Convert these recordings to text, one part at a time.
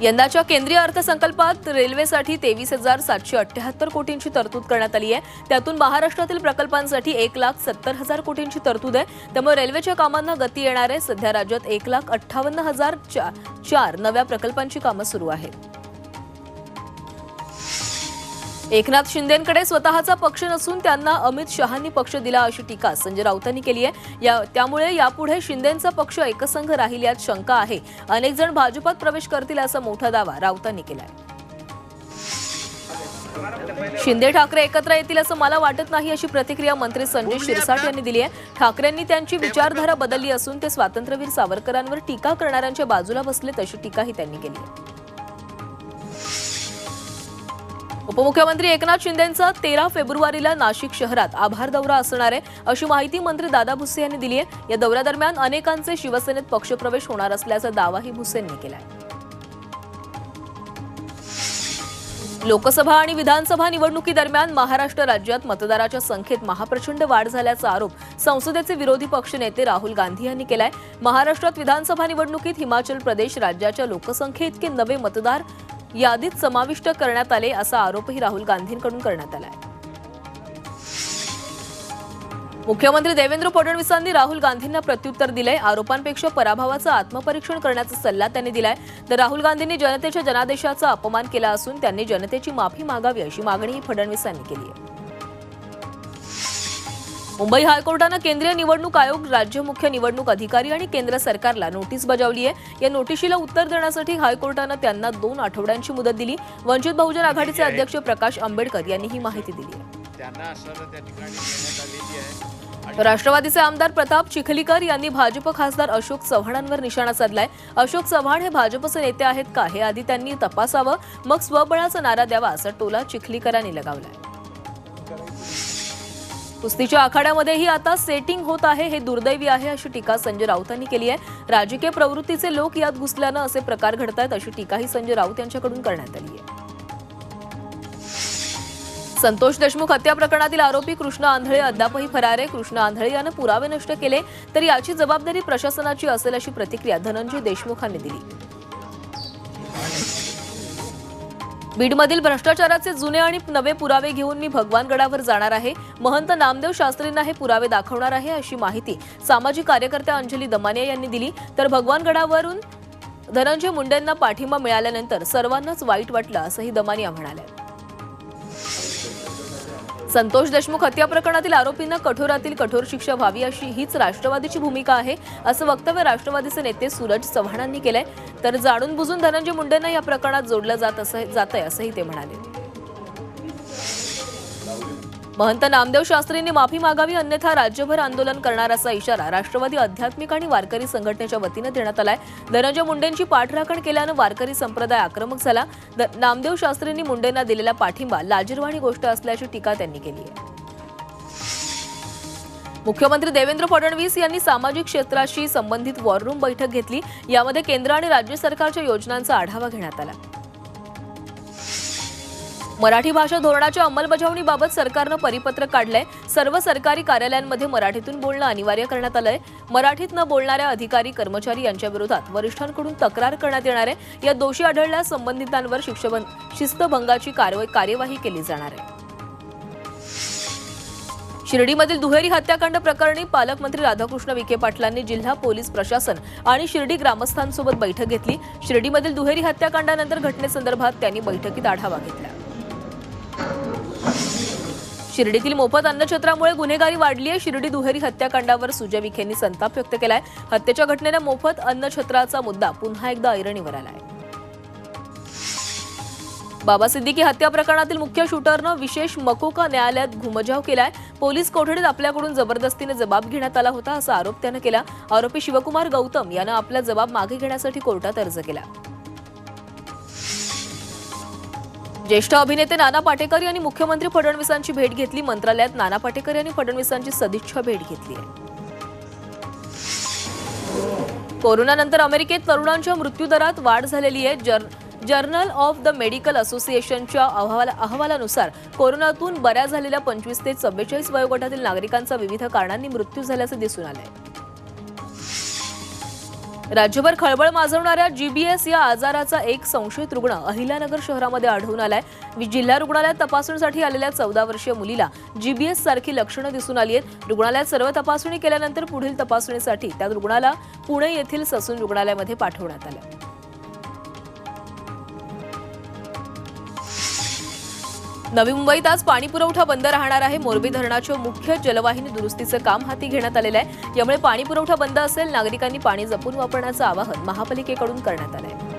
यंदाच्या केंद्रीय अर्थसंकल्पात रेल्वेसाठी तेवीस हजार सातशे अठ्ठ्याहत्तर कोटींची तरतूद करण्यात आली आहे. त्यातून महाराष्ट्रातील प्रकल्पांसाठी एक लाख सत्तर हजार कोटींची तरतूद आहे. त्यामुळे रेल्वेच्या कामांना गती येणार आहे. सध्या राज्यात एक लाख अठ्ठावन्न हजार चार नव्या प्रकल्पांची कामं सुरू आहेत. एकनाथ शिंदेकडे स्वतःचा पक्ष नसून त्यांना अमित शहांनी पक्ष दिला अशी टीका संजय राऊतांनी केली आहे. या त्यामुळे यापुढे शिंदेचा पक्ष एकसंघ राहील यात शंका आहे. अनेक जण भाजपात प्रवेश करतील असा मोठा दावा राऊतांनी केलाय. शिंदे ठाकरे एकत्र येतील असं मला वाटत नाही अशी प्रतिक्रिया मंत्री संजय शिरसाट यांनी दिली आहे. ठाकरेंनी त्यांची विचारधारा बदलली असून ते स्वातंत्र्यवीर सावरकरांवर टीका करणाऱ्यांच्या बाजूला बसलेत अशी टीकाही त्यांनी केली आहे. उपमुख्यमंत्री एकनाथ शिंदेंचा तेरा फेब्रुवारीला नाशिक शहरात आभार दौरा असणार आहे अशी माहिती मंत्री दादा भुसे यांनी दिली आहे. या दौऱ्यादरम्यान अनेकांचे शिवसेनेत पक्षप्रवेश होणार असल्याचा दावाही भुसेंनी केलाय. लोकसभा आणि विधानसभा निवडणुकीदरम्यान महाराष्ट्र राज्यात मतदाराच्या संख्येत महाप्रचंड वाढ झाल्याचा आरोप संसदेचे विरोधी पक्षनेते राहुल गांधी यांनी केलाय. महाराष्ट्रात विधानसभा निवडणुकीत हिमाचल प्रदेश राज्याच्या लोकसंख्येइतके नवे मतदार यादीत समाविष्ट करण्यात आले असा आरोपही राहुल गांधींकडून करण्यात आला मुख्यमंत्री देवेंद्र फडणवीसांनी राहुल गांधींना प्रत्युत्तर दिलंय. आरोपांपेक्षा पराभवाचं आत्मपरीक्षण करण्याचा सल्ला त्यांनी दिलाय. तर राहुल गांधींनी जनतेच्या जनादेशाचा अपमान केला असून त्यांनी जनतेची माफी मागावी अशी मागणीही फडणवीसांनी केली आहे. मुंबई हायकोर्टानं केंद्रीय निवडणूक आयोग राज्य मुख्य निवडणूक अधिकारी आणि केंद्र सरकारला नोटीस बजावली आहे. या नोटिशीला उत्तर देण्यासाठी हायकोर्टानं त्यांना दोन आठवड्यांची मुदत दिली. वंचित बहुजन आघाडीचे अध्यक्ष प्रकाश आंबेडकर यांनी ही माहिती दिली राष्ट्रवादीचे आमदार प्रताप चिखलीकर यांनी भाजप खासदार अशोक चव्हाणांवर निशाणा साधलाय. अशोक चव्हाण हे भाजपचे नेते आहेत का? हे आधी त्यांनी तपासावं. मग स्वबळाचा नारा द्यावा असा टोला चिखलीकरांनी लगावलाय. कुस्तीच्या आखाड्यामध्येही आता सेटिंग होत आहे हे दुर्दैवी आहे अशी टीका संजय राऊतांनी केली आहे. राजकीय प्रवृत्तीचे लोक यात घुसल्यानं असे प्रकार घडतायत अशी टीकाही संजय राऊत यांच्याकडून करण्यात आली आहे. संतोष देशमुख हत्या प्रकरणातील आरोपी कृष्ण आंधळे अद्यापही फरार आहे. कृष्ण आंधळे यानं पुरावे नष्ट केले तर याची जबाबदारी प्रशासनाची असेल अशी प्रतिक्रिया धनंजय देशमुखांनी दिली. बीडमधील भ्रष्टाचाराचे जुने आणि नवे पुरावे घेऊन मी भगवानगडावर जाणार आहे. महंत नामदेव शास्त्रींना हे पुरावे दाखवणार आहे अशी माहिती सामाजिक कार्यकर्त्या अंजली दमानिया यांनी दिली. तर भगवानगडावरून धनंजय मुंडेंना पाठिंबा मिळाल्यानंतर सर्वांनाच वाईट वाटलं असंही दमानिया म्हणाल्या. संतोष देशमुख हत्या प्रकरणातील आरोपींना कठोरातील कठोर शिक्षा व्हावी अशी हीच राष्ट्रवादीची भूमिका आहे असं वक्तव्य राष्ट्रवादीचे नेते सूरज चव्हाणांनी केलंय. तर जाणून बुजून धनंजय मुंडेंना या प्रकरणात जोडलं जात असं जात आहे असंही ते म्हणाले. महंत नामदेव शास्त्रींनी माफी मागावी अन्यथा राज्यभर आंदोलन करणार असा इशारा राष्ट्रवादी आध्यात्मिक आणि वारकरी संघटनेच्या वतीनं देण्यात आलाय. धनंजय मुंडेंची पाठराखण केल्यानं वारकरी संप्रदाय आक्रमक झाला. द- नामदेव शास्त्रींनी मुंडेंना दिलेला पाठिंबा लाजीरवाणी गोष्ट असल्याची टीका त्यांनी केली आहे. मुख्यमंत्री देवेंद्र फडणवीस यांनी सामाजिक क्षेत्राशी संबंधित वॉर रूम बैठक घेतली. यामध्ये केंद्र आणि राज्य सरकारच्या योजनांचा आढावा घेण्यात आला. मराठी भाषा धोरणाच्या अंमलबजावणीबाबत सरकारनं परिपत्रक काढलंय. सर्व सरकारी कार्यालयांमध्ये मराठीतून बोलणं अनिवार्य करण्यात आलंय. मराठीत न बोलणाऱ्या अधिकारी कर्मचारी यांच्या विरोधात वरिष्ठांकडून तक्रार करण्यात येणार आहे. या दोषी आढळल्यास संबंधितांवर शिस्तभंगाची कारवाई कार्यवाही केली जाणार आहे. शिर्डीमधील दुहेरी हत्याकांड प्रकरणी पालकमंत्री राधाकृष्ण विखे पाटलांनी जिल्हा पोलीस प्रशासन आणि शिर्डी ग्रामस्थांसोबत बैठक घेतली. शिर्डीमधील दुहेरी हत्याकांडानंतर घटनेसंदर्भात त्यांनी बैठकीत आढावा घेतला. शिर्डीतील मोफत अन्नछत्रामुळे गुन्हेगारी वाढली आहे. शिर्डी दुहेरी हत्याकांडावर सुजय विखेंनी संताप व्यक्त केलाय. हत्येच्या घटनेनं मोफत अन्नछत्राचा मुद्दा पुन्हा एकदा ऐरणीवर आलाय. बाबा सिद्दीकी हत्या प्रकरणातील मुख्य शूटरनं विशेष मकोका न्यायालयात घुमजाव केलाय. पोलीस कोठडीत आपल्याकडून जबरदस्तीने जबाब घेण्यात आला होता असा आरोप त्यानं केला. आरोपी शिवकुमार गौतम यानं आपला जबाब मागे घेण्यासाठी कोर्टात अर्ज केला. ज्येष्ठ अभिनेते नाना पाटेकर यांनी मुख्यमंत्री फडणवीसांची भेट घेतली. मंत्रालयात नाना पाटेकर यांनी फडणवीसांची सदिच्छा भेट घेतली आहे. कोरोनानंतर अमेरिकेत तरुणांच्या मृत्यूदरात वाढ झालेली आहे. जर जर्नल ऑफ द मेडिकल असोसिएशनच्या अहवाला अहवालानुसार कोरोनातून बऱ्या झालेल्या पंचवीस ते चव्वेचाळीस वयोगटातील नागरिकांचा विविध कारणांनी मृत्यू झाल्याचं दिसून आलंय. राज्यभर खळबळ माजवणाऱ्या जीबीएस या आजाराचा एक संशयित रुग्ण अहिल्यानगर शहरामध्ये आढळून आलाय. जिल्हा रुग्णालयात तपासणीसाठी आलेल्या चौदा वर्षीय मुलीला जीबीएस सारखी लक्षणं दिसून आली आहेत. रुग्णालयात सर्व तपासणी केल्यानंतर पुढील तपासणीसाठी त्या रुग्णाला पुणे येथील ससून रुग्णालयामध्ये पाठवण्यात आलं. नवी मुंबईत आज पाणी पुरवठा बंद राहणार आहे. मोरबी धरणाच्या मुख्य जलवाहिनी दुरुस्तीचं काम हाती घेण्यात आलेलं आहे. यामुळे पाणी पुरवठा बंद असेल नागरिकांनी पाणी जपून वापरण्याचं आवाहन महापालिकेकडून करण्यात आलं आहे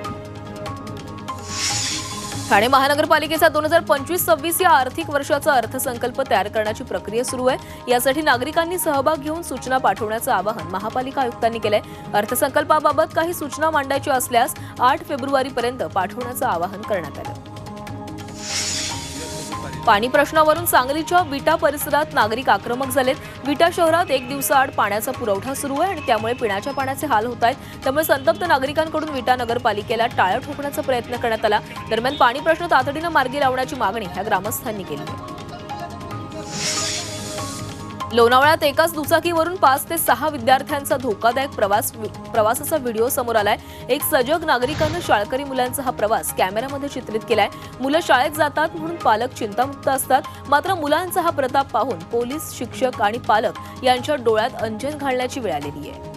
ठाणे महानगरपालिकेचा दोन हजार पंचवीस सव्वीस या आर्थिक वर्षाचा अर्थसंकल्प तयार करण्याची प्रक्रिया सुरू आहे. यासाठी नागरिकांनी सहभाग घेऊन सूचना पाठवण्याचं आवाहन महापालिका आयुक्तांनी केलंय. अर्थसंकल्पाबाबत काही सूचना मांडायच्या असल्यास आठ फेब्रुवारीपर्यंत पाठवण्याचं आवाहन करण्यात आलं. पाणी प्रश्नावरून सांगलीच्या विटा परिसरात नागरिक आक्रमक झालेत. विटा शहरात एक दिवसाआड पाण्याचा पुरवठा सुरू आहे आणि त्यामुळे पिण्याच्या पाण्याचे हाल होत आहेत. त्यामुळे संतप्त नागरिकांकडून विटा नगरपालिकेला टाळं ठोकण्याचा प्रयत्न करण्यात आला. दरम्यान पाणी प्रश्न तातडीनं मार्गी लावण्याची मागणी ह्या ग्रामस्थांनी केली आहे. लोणावळ्यात एकाच दुचाकीवरून पाच ते सहा विद्यार्थ्यांचा धोकादायक प्रवास प्रवासाचा व्हिडिओ समोर आलाय. एक सजग नागरिकानं शाळकरी मुलांचा हा प्रवास कॅमेऱ्यामध्ये चित्रित केलाय. मुलं शाळेत जातात म्हणून पालक चिंतामुक्त असतात. मात्र मुलांचा हा प्रताप पाहून पोलीस शिक्षक आणि पालक यांच्या डोळ्यात अंजन घालण्याची वेळ आलेली आहे.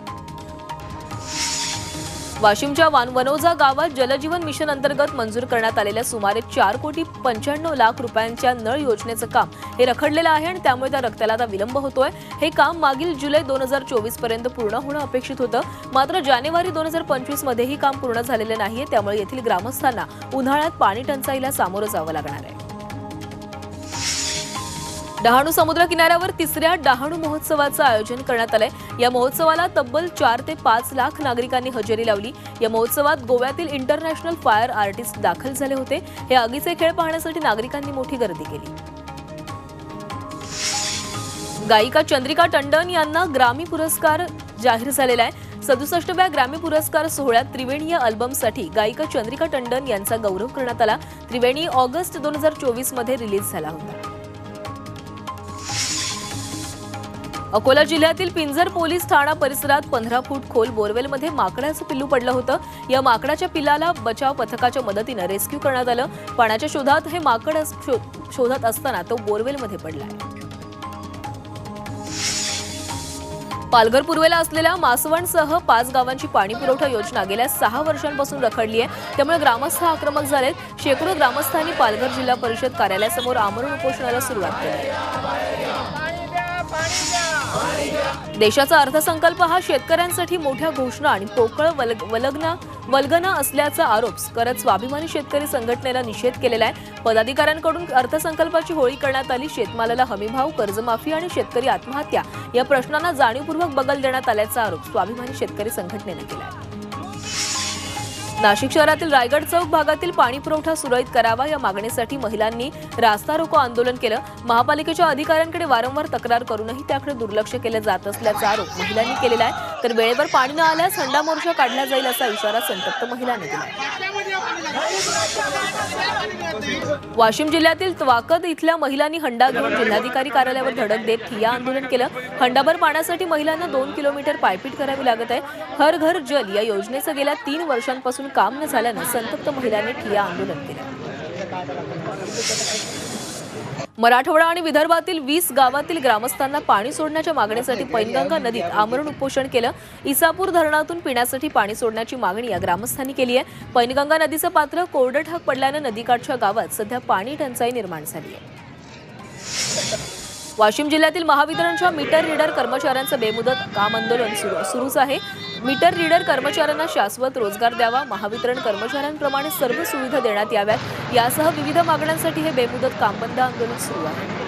वाशिमच्या वान वनोजा गावात जलजीवन मिशन अंतर्गत मंजूर करण्यात आलेल्या सुमारे चार कोटी पंच्याण्णव लाख रुपयांच्या नळ योजनेचं काम हे रखडलेलं आहे आणि त्यामुळे त्या रक्ताला आता विलंब होतोय. हे काम मागील जुलै दोन हजार चोवीसपर्यंत पूर्ण होणं अपेक्षित होतं. मात्र जानेवारी दोन हजार पंचवीस मध्येही काम पूर्ण झालेलं नाहीये. त्यामुळे येथील ग्रामस्थांना उन्हाळ्यात पाणी टंचाईला सामोरं जावं लागणार आहे. डहाणू समुद्र किनाऱ्यावर तिसऱ्या डहाणू महोत्सवाचं आयोजन करण्यात आलंय. या महोत्सवाला तब्बल चार ते पाच लाख नागरिकांनी हजेरी लावली. या महोत्सवात गोव्यातील इंटरनॅशनल फायर आर्टिस्ट दाखल झाले होते. हे आगीचे खेळ पाहण्यासाठी नागरिकांनी मोठी गर्दी केली. गायिका चंद्रिका टंडन यांना ग्रामी पुरस्कार जाहीर झालेला आहे. सदुसष्टव्या ग्रॅमी पुरस्कार सोहळ्यात त्रिवेणी या अल्बमसाठी गायिका चंद्रिका टंडन यांचा गौरव करण्यात आला. त्रिवेणी ऑगस्ट दोन हजार चोवीसमध्ये रिलीज झाला होता. अकोला जिल्ह्यातील पिंजर पोलीस ठाणा परिसरात पंधरा फूट खोल बोरवेलमध्ये माकडाचं पिल्लू पडलं होतं. या माकडाच्या पिल्लाला बचाव पथकाच्या मदतीनं रेस्क्यू करण्यात आलं. पाण्याच्या शोधात हे माकड शोधत असताना तो बोरवेलमध्ये पडलाय पालघर पूर्वेला असलेल्या मासवणसह पाच गावांची पाणी पुरवठा योजना गेल्या सहा वर्षांपासून रखडली आहे. त्यामुळे ग्रामस्थ आक्रमक झालेत. शेकडो ग्रामस्थांनी पालघर जिल्हा परिषद कार्यालयासमोर आमरण उपोषणाला सुरुवात केली देशाचा अर्थसंकल्प हा शेतकऱ्यांसाठी मोठ्या घोषणा आणि पोकळ वलग- वलगना वल्गना असल्याचा आरोप करत स्वाभिमानी शेतकरी संघटनेला निषेध केलेला आहे. पदाधिकाऱ्यांकडून अर्थसंकल्पाची होळी करण्यात आली. शेतमालाला हमीभाव कर्जमाफी आणि शेतकरी आत्महत्या या प्रश्नांना जाणीवपूर्वक बगल देण्यात आल्याचा आरोप स्वाभिमानी शेतकरी संघटनेनं केला आहे नाशिक शहरातील रायगड चौक भागातील पाणी पुरवठा सुरळीत करावा या मागणीसाठी महिलांनी रास्ता रोको आंदोलन केलं. महापालिकेच्या अधिकाऱ्यांकडे वारंवार तक्रार करूनही त्याकडे दुर्लक्ष केलं जात असल्याचा आरोप महिलांनी केलेला आहे. तर वेळेवर पाणी न आल्यास हंडा मोर्चा काढला जाईल असा इशारा संतप्त महिलांनी दिला वाशिम जिल्ह्यातील वाकद इथल्या महिलांनी हंडा घेऊन जिल्हाधिकारी कार्यालयावर धडक देत ठिया आंदोलन केलं. हंडाभर पाण्यासाठी महिलांना दोन किलोमीटर पायपीट करावी लागत आहे. हर घर जल या योजनेचं गेल्या तीन वर्षांपासून काम न झाल्यानं संतप्त महिलांनी ठिया आंदोलन केलं. मराठवाडा आणि विदर्भातील वीस गावातील ग्रामस्थांना पाणी सोडण्याच्या मागणीसाठी पैनगंगा नदीत आमरण उपोषण केलं. इसापूर धरणातून पिण्यासाठी पाणी सोडण्याची मागणी या ग्रामस्थांनी केली आहे. पैनगंगा नदीचं पात्र कोरडं ठाक पडल्यानं नदीकाठच्या गावात सध्या पाणी टंचाई निर्माण झाली आहे. वाशिम जिल्ह्यातील महावितरणच्या मीटर रीडर कर्मचाऱ्यांचं बेमुदत काम आंदोलन सुरू सुरूच आहे. मीटर रीडर कर्मचाऱ्यांना शाश्वत रोजगार द्यावा महावितरण कर्मचाऱ्यांप्रमाणे सर्व सुविधा देण्यात याव्यात. यासह विविध मागण्यांसाठी हे बेमुदत काम बंद आंदोलन सुरू आहे.